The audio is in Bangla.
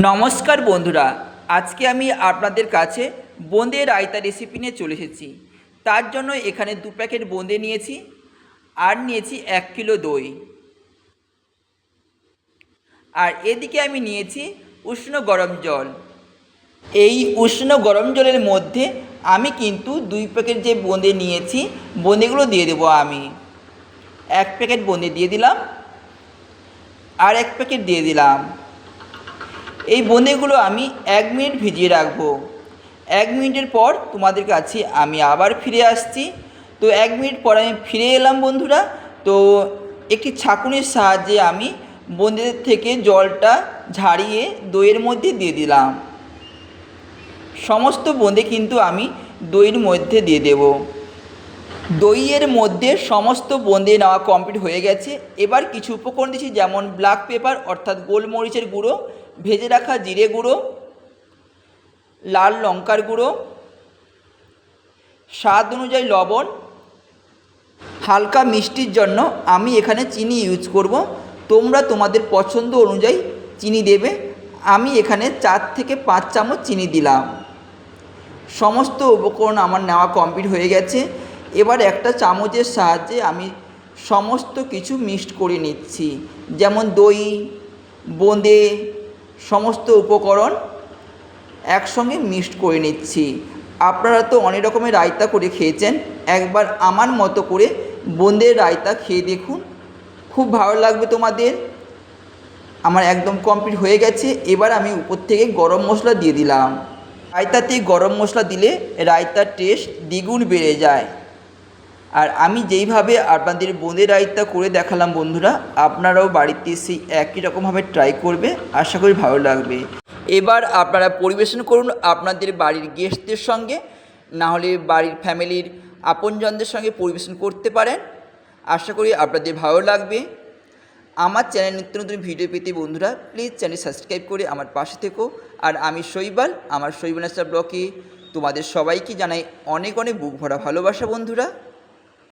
নমস্কার বন্ধুরা, আজকে আমি আপনাদের কাছে বোঁদে রায়তা রেসিপি নিয়ে চলে এসেছি। তার জন্য এখানে দু প্যাকেট বোঁদে নিয়েছি আর নিয়েছি এক কিলো দই। আর এদিকে আমি নিয়েছি উষ্ণ গরম জল। এই উষ্ণ গরম জলের মধ্যে আমি কিন্তু দুই প্যাকেট যে বোঁদে নিয়েছি, বোঁদেগুলো দিয়ে দেবো আমি। এক প্যাকেট বোঁদে দিয়ে দিলাম আর এক প্যাকেট দিয়ে দিলাম। এই বোঁদেগুলো আমি এক মিনিট ভিজিয়ে রাখব। এক মিনিটের পর তোমাদের কাছে আমি আবার ফিরে আসছি। তো এক মিনিট পর আমি ফিরে এলাম বন্ধুরা। তো একটি ছাঁকুনির সাহায্যে আমি বোঁদেদের থেকে জলটা ঝাড়িয়ে দইয়ের মধ্যে দিয়ে দিলাম। সমস্ত বোঁদে কিন্তু আমি দইয়ের মধ্যে দিয়ে দেব। দইয়ের মধ্যে সমস্ত বোঁদে নেওয়া কমপ্লিট হয়ে গেছে। এবার কিছু উপকরণ দিচ্ছি যেমন ব্ল্যাক পেপার অর্থাৎ গোলমরিচের গুঁড়ো। ভেজে রাখা জিরে গুঁড়ো, লাল লঙ্কার গুঁড়ো, স্বাদ অনুযায়ী লবণ, হালকা মিষ্টির জন্য আমি এখানে চিনি ইউজ করব। তোমরা তোমাদের পছন্দ অনুযায়ী চিনি দেবে। আমি এখানে চার থেকে পাঁচ চামচ চিনি দিলাম। সমস্ত উপকরণ আমার নেওয়া কমপ্লিট হয়ে গেছে। এবার একটা চামচের সাহায্যে আমি সমস্ত কিছু মিক্সড করে নিচ্ছি। যেমন দই, বোঁদে সমস্ত উপকরণ একসঙ্গে মিক্সড করে নিচ্ছি। আপনারা তো অনেক রকমের রায়তা করে খেয়েছেন। একবার আমার মতো করে বোঁদের রায়তা খেয়ে দেখুন। খুব ভালো লাগবে তোমাদের। আমার একদম কমপ্লিট হয়ে গেছে। এবার আমি উপর থেকে গরম মশলা দিয়ে দিলাম। রায়তাতে গরম মশলা দিলে রায়তার টেস্ট দ্বিগুণ বেড়ে যায়। আর আমি যেইভাবে আপনাদের বোঁদের রায়তা করে দেখালাম বন্ধুরা, আপনারাও বাড়িতে সেই একই রকমভাবে ট্রাই করবে, আশা করি ভালো লাগবে। এবার আপনারা পরিবেশন করুন আপনাদের বাড়ির গেস্টদের সঙ্গে, না হলে বাড়ির ফ্যামিলির আপনজনদের সঙ্গে পরিবেশন করতে পারেন, আশা করি আপনাদের ভালো লাগবে। আমার চ্যানেল নিত্য নতুন ভিডিও পেতে বন্ধুরা প্লিজ চ্যানেল সাবস্ক্রাইব করে আমার পাশে থেকো। আর আমি শৈবাল, আমার শৈবাল ব্লকে তোমাদের সবাইকে জানাই অনেক অনেক বুক ভরা ভালোবাসা বন্ধুরা।